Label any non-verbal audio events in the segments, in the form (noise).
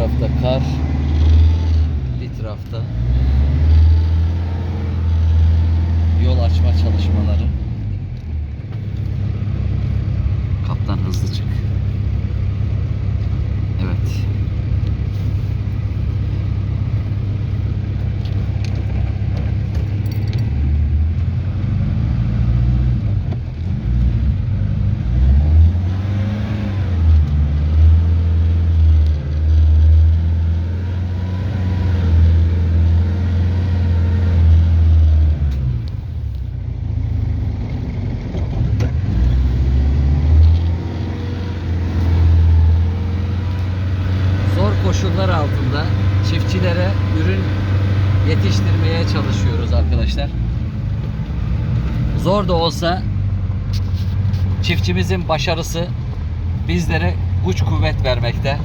tarafta kar, bir tarafta koşullar altında çiftçilere ürün yetiştirmeye çalışıyoruz arkadaşlar. Zor da olsa çiftçimizin başarısı bizlere güç kuvvet vermekte.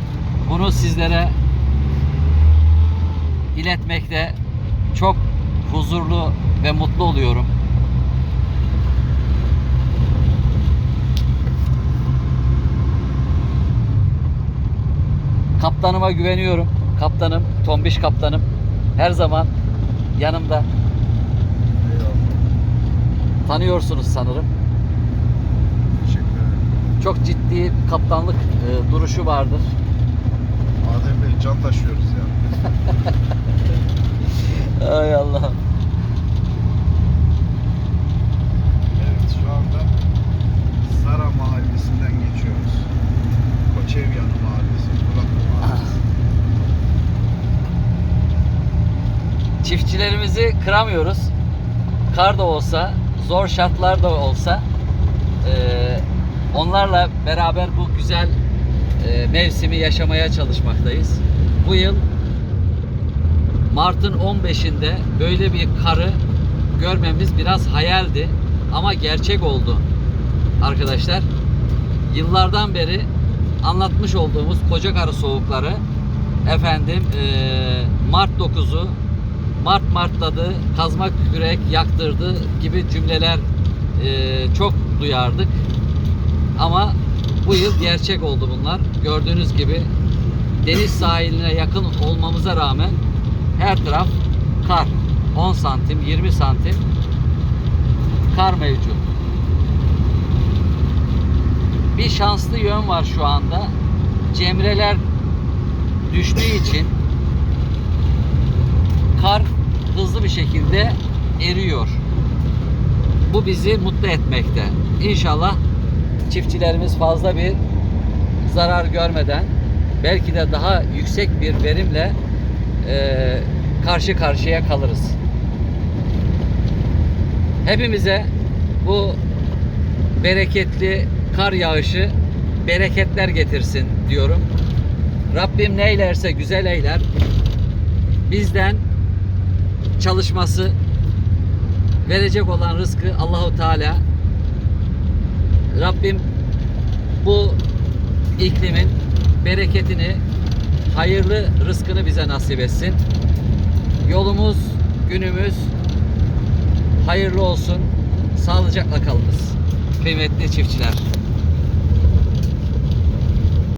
Bunu sizlere iletmekte çok huzurlu ve mutlu oluyorum. Kaptanıma güveniyorum. Kaptanım, tombiş kaptanım her zaman yanımda. Eyvallah. Tanıyorsunuz sanırım. Çok ciddi kaptanlık e, duruşu vardır. Adem Bey can taşıyoruz ya. (laughs) Ay Allah'ım. Evet şu anda Zara Mahallesi'nden geçiyoruz. Koçevyanı Mahallesi, Buraklı Mahallesi. Çiftçilerimizi kıramıyoruz. Kar da olsa, zor şartlar da olsa e, onlarla beraber bu güzel e, mevsimi yaşamaya çalışmaktayız. Bu yıl Mart'ın 15'inde böyle bir karı görmemiz biraz hayaldi ama gerçek oldu arkadaşlar. Yıllardan beri anlatmış olduğumuz koca karı soğukları efendim eee, Mart 9'u Mart Martladı, kazmak kürek yaktırdı gibi cümleler eee, çok duyardık. Ama bu yıl gerçek oldu bunlar. Gördüğünüz gibi deniz sahiline yakın olmamıza rağmen her taraf kar. 10 santim, 20 santim kar mevcut. Bir şanslı yön var şu anda. Cemreler düştüğü için kar hızlı bir şekilde eriyor. Bu bizi mutlu etmekte. İnşallah çiftçilerimiz fazla bir zarar görmeden belki de daha yüksek bir verimle eee, karşı karşıya kalırız. Hepimize bu bereketli kar yağışı bereketler getirsin diyorum. Rabbim ne eylerse güzel eyler. Bizden çalışması verecek olan rızkı Allahu Teala Rabbim bu iklimin bereketini hayırlı rızkını bize nasip etsin. Yolumuz, günümüz hayırlı olsun. Sağlıcakla kalınız. Kıymetli çiftçiler.